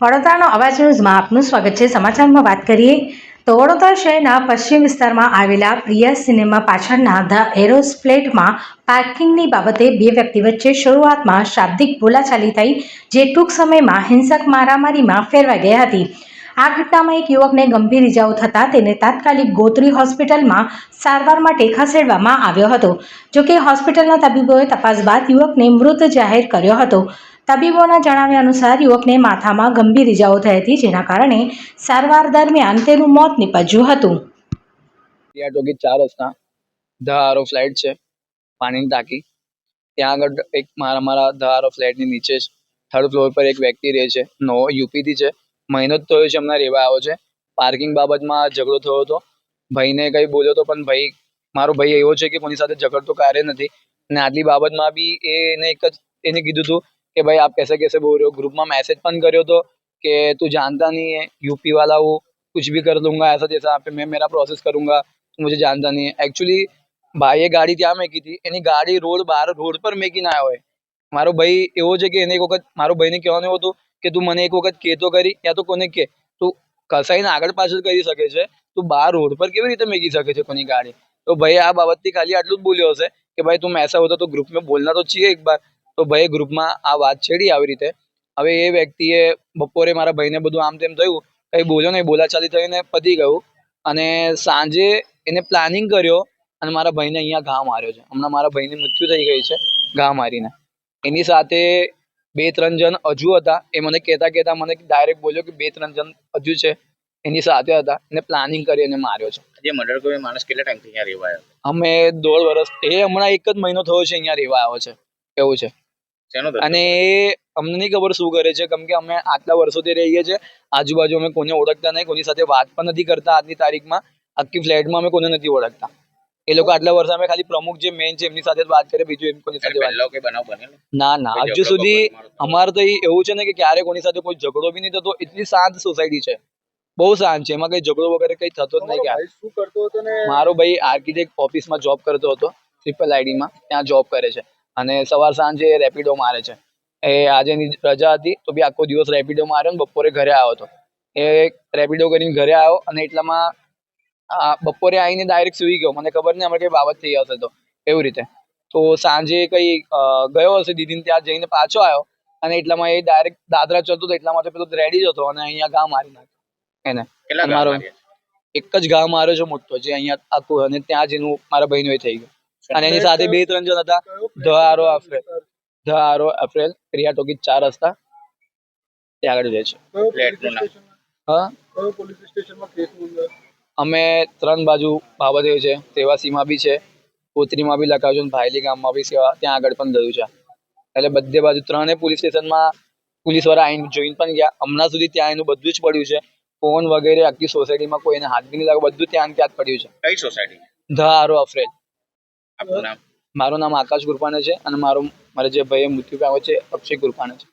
વડોદરાનો અવાજ ન્યૂઝમાં આપનું સ્વાગત છે. સમાચારમાં વાત કરીએ તો વડોદરા શહેરના પશ્ચિમ વિસ્તારમાં આવેલા પ્રિયા સિનેમા પાછળના ધ એરોસ ફ્લેટમાં પાર્કિંગની બાબતે બે વ્યક્તિ વચ્ચે શરૂઆતમાં શાબ્દિક બોલાચાલી થઈ, જે ટૂંક સમયમાં હિંસક મારામારીમાં ફેરવાઈ ગઈ હતી. આ ઘટનામાં એક યુવકને ગંભીર ઇજાઓ થતાં તેને તાત્કાલિક ગોત્રી હોસ્પિટલમાં સારવાર માટે ખસેડવામાં આવ્યો હતો. જોકે હોસ્પિટલના તબીબોએ તપાસ બાદ યુવકને મૃત જાહેર કર્યો હતો. તબીબોના જણાવ્યા અનુસાર યુવકને માથામાં ગંભીર ઇજાઓ થઈ હતી, જેના કારણે સારવાર દરમિયાન તેનું મોત નીપજ્યું હતું. ટોકી ચાર રસ્તા ધારો ફ્લેટ છે, પાણીની ટાંકી. ત્યાં આગળ એક મારા મારા ધ આરો ફ્લેટની નીચે જ થર્ડ ફ્લોર પર એક વ્યક્તિ રહે છે, નો યુપીથી છે. મહિનો જ થયો છે હમણાં રહેવા આવ્યો છે. પાર્કિંગ બાબતમાં ઝઘડો થયો હતો. ભાઈને કંઈ બોલ્યો તો પણ ભાઈ, મારો ભાઈ એવો છે કે કોની સાથે ઝઘડતો કાર્ય નથી. અને આટલી બાબતમાં બી એને એક જ, એને કીધું હતું કે ભાઈ આપ कैसे कैसे बोल रहे हो ग्रुप में मैसेज પણ કર્યો હતો કે તું जानता नहीं है यूपी वाला वो कुछ भी कर लूंगा ऐसा जैसा आप मैं मेरा प्रोसेस करूंगा તું मुझे जानता नहीं है એકચ્યુઅલી ભાઈએ ગાડી ત્યાં મેકી હતી એની ગાડી રોડ બહાર રોડ પર મેકીને આવ્યો હોય મારો ભાઈ એવો છે કે એને એક વખત મારો ભાઈને કહેવાનું એવું હતું કે તું મને એક વખત કહેતો કરી યા તો કોને કે તું કસાઈને આગળ પાછળ કરી શકે છે તું બહાર રોડ પર કેવી રીતે મેકી શકે છે કોની ગાડી તો ભાઈ આ બાબતથી ખાલી આટલું જ બોલ્યો હશે કે ભાઈ તું ऐसा होता तो ग्रुप में बोलना तो चाहिए एक बार તો ભાઈએ ગ્રુપમાં આ વાત છેડી આવી રીતે. હવે એ વ્યક્તિએ બપોરે મારા ભાઈને બધું આમ તેમ થયું કંઈ બોલ્યો નહીં બોલાચાલી થઈને પતી ગયું. અને સાંજે એને પ્લાનિંગ કર્યો અને મારા ભાઈને અહીંયા ઘા માર્યો છે. હમણાં મારા ભાઈની મૃત્યુ થઈ ગઈ છે ઘા મારીને. એની સાથે બે ત્રણ જણ હજુ હતા. એ મને કહેતા કહેતા મને ડાયરેક્ટ બોલ્યો કે બે ત્રણ જણ હજુ છે. એની સાથે હતા. એને પ્લાનિંગ કરી અને માર્યો છે. જે મર્ડર કર્યો માણસ કેટલા ટાઈમથી અહીંયા રહેવા આવ્યો અમે દોઢ વર્ષ એ હમણાં એક જ મહિનો થયો છે અહીંયા રહેવા આવ્યો છે. એવું છે. અને એ અમને નહીં ખબર શું કરે છે કેમ કે અમે આટલા વર્ષોથી રહીએ છીએ આજુબાજુ અમે કોને ઓળખતા નહીં કોની સાથે વાત પણ નથી કરતા આજની તારીખમાં આખી ફ્લેટમાં અમે કોને નથી ઓળખતા. એ લોકો આટલા વર્ષ અમે ખાલી પ્રમુખ જે મેન છે એમની સાથે વાત કરે બીજું એમ કોની સાથે વાત ના ના હજુ સુધી અમારે તો એવું છે ને કે ક્યારે કોની સાથે કોઈ ઝઘડો બી નહીં થતો એટલી શાંત સોસાયટી છે. બહુ શાંત છે એમાં કઈ ઝઘડો વગેરે કઈ થતો જ નહીં ક્યારે શું કરતો હતો ને? મારો ભાઈ આર્કિટેક્ટ ઓફિસમાં જોબ કરતો હતો ટ્રિપલ આઈડીમાં ત્યાં જોબ કરે છે. અને સવાર સાંજે રેપિડો મારે છે. એ આજે રજા હતી તો બી આખો દિવસ રેપિડો માર્યો ને બપોરે ઘરે આવ્યો હતો એ રેપિડો કરીને ઘરે આવ્યો અને એટલામાં આ બપોરે આવીને ડાયરેક્ટ સુઈ ગયો. મને ખબર નહીં અમારે કઈ બાબત થઈ હશે તો. એવી રીતે. તો સાંજે કઈ ગયો હશે દીદીને ત્યાં જઈને પાછો આવ્યો અને એટલામાં એ ડાયરેક્ટ દાદરા ચડતો હતો એટલા માટે પેલો રેડી જ હતો અને અહીંયા ઘા મારી નાખ્યો. એને. મારો એક જ ઘા માર્યો છે મોટો જે અહીંયા આખું અને ત્યાં જેનું મારા ભાઈનું એ થઈ ગયું. અને એની સાથે બે ત્રણ જણ હતા. ધ આરો અફરેલ ધ આરો અફરેલ ક્રિયા ટોકી ચાર રસ્તા. ત્યાં આગળ જાય છે. હા. અમે ત્રણ બાજુ બાબતે છે. સેવાસીમાં બી છે. કોતરીમાં બી લખાવ્યું છે ભાઈલી ભાયલી ગામમાં બી સેવા. ત્યાં આગળ પણ ગયું છે. એટલે બધે બાજુ ત્રણે પોલીસ સ્ટેશનમાં પોલીસવાળા આવીને જોઈને પણ ગયા. હમણાં સુધી ત્યાં એનું બધું જ પડ્યું છે. ફોન વગેરે આખી સોસાયટીમાં કોઈને હાથ બી નહીં લાગે બધું ત્યાં ત્યાં જ પડ્યું છે. કઈ સોસાયટી? ધ આરો અફરેલ આપનું નામ? મારું નામ આકાશ ગુરપાને છે અને મારું મારા જે ભાઈએ મૃત્યુ પામ્યો છે અક્ષય ગુરપાને છે.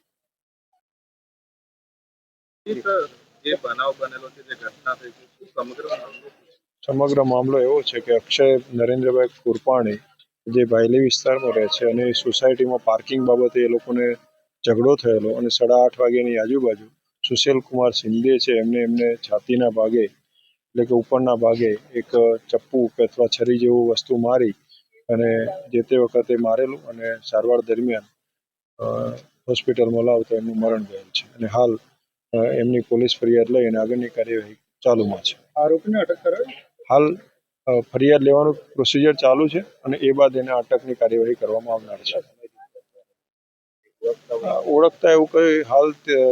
જે બનાવ બનેલો છે જે ઘટના થઈ છે સમગ્ર મામલો? સમગ્ર મામલો એવો છે કે અક્ષય નરેન્દ્રભાઈ કુરપાણી જે ભાયલી વિસ્તારમાં રહે છે અને એ સોસાયટીમાં પાર્કિંગ બાબતે એ લોકોને ઝઘડો થયેલો અને સાડા આઠ વાગ્યાની આજુબાજુ સુશીલ કુમાર શિંદે છે એમને એમને છાતીના ભાગે એટલે કે ઉપરના ભાગે એક ચપ્પુ કે અથવા છરી જેવું વસ્તુ મારી અને જે તે વખતે મારેલું અને સારવાર દરમિયાન હોસ્પિટલમાં લાવતા એમનું મરણ ગયેલ છે. અને હાલ એમની પોલીસ ફરિયાદ લઈ અને આગળની કાર્યવાહી ચાલુમાં છે. આરોપીને અટક કરાવી? હાલ ફરિયાદ લેવાનું પ્રોસિજર ચાલુ છે અને એ બાદ એને અટકની કાર્યવાહી કરવામાં આવનાર છે. ઓળખતા એવું કંઈ હાલ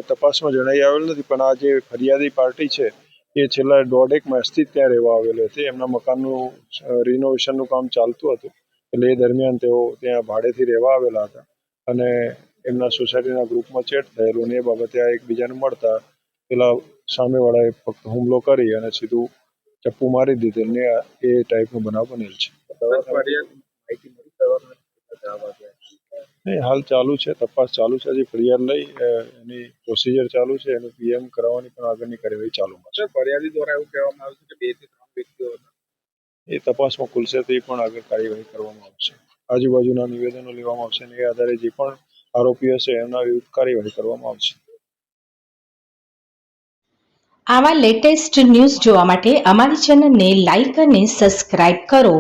તપાસમાં જણાઈ આવેલ નથી પણ આ જે ફરિયાદી પાર્ટી છે એ છેલ્લા દોઢેક માસથી ત્યાં રહેવા આવેલી હતી. એમના મકાનનું રિનોવેશનનું કામ ચાલતું હતું. એટલે એ દરમિયાન તેઓ ત્યાં ભાડેથી રહેવા આવેલા હતા. અને એમના સોસાયટીના ગ્રુપમાં ચેટ થયેલું અને એ બાબતે આ એકબીજાને મળતા પેલા સામેવાળાએ ફક્ત હુમલો કરી અને સીધું ચપ્પુ મારી દીધેલ ને એ ટાઈપનો બનાવ બનેલ છે. નહીં, હાલ ચાલુ છે, તપાસ ચાલુ છે, હજી ફરિયાદ લઈ એની પ્રોસિજર ચાલુ છે, એનું પીએમ કરાવવાની પણ આગળની કાર્યવાહી ચાલુમાં છે. ફરિયાદી દ્વારા એવું કહેવામાં આવ્યું છે કે બેથી ત્રણ વ્યક્તિઓ એ તપાસમાં ખુલશે તો પણ આગળ કાર્યવાહી કરવામાં આવશે. આજુબાજુના નિવેદનો લેવામાં આવશે અને એ આધારે જે પણ આરોપીઓ છે એમના વિરુદ્ધ કાર્યવાહી કરવામાં આવશે. આવા લેટેસ્ટ ન્યૂઝ જોવા માટે અમારી ચેનલને લાઈક અને સબસ્ક્રાઇબ કરો.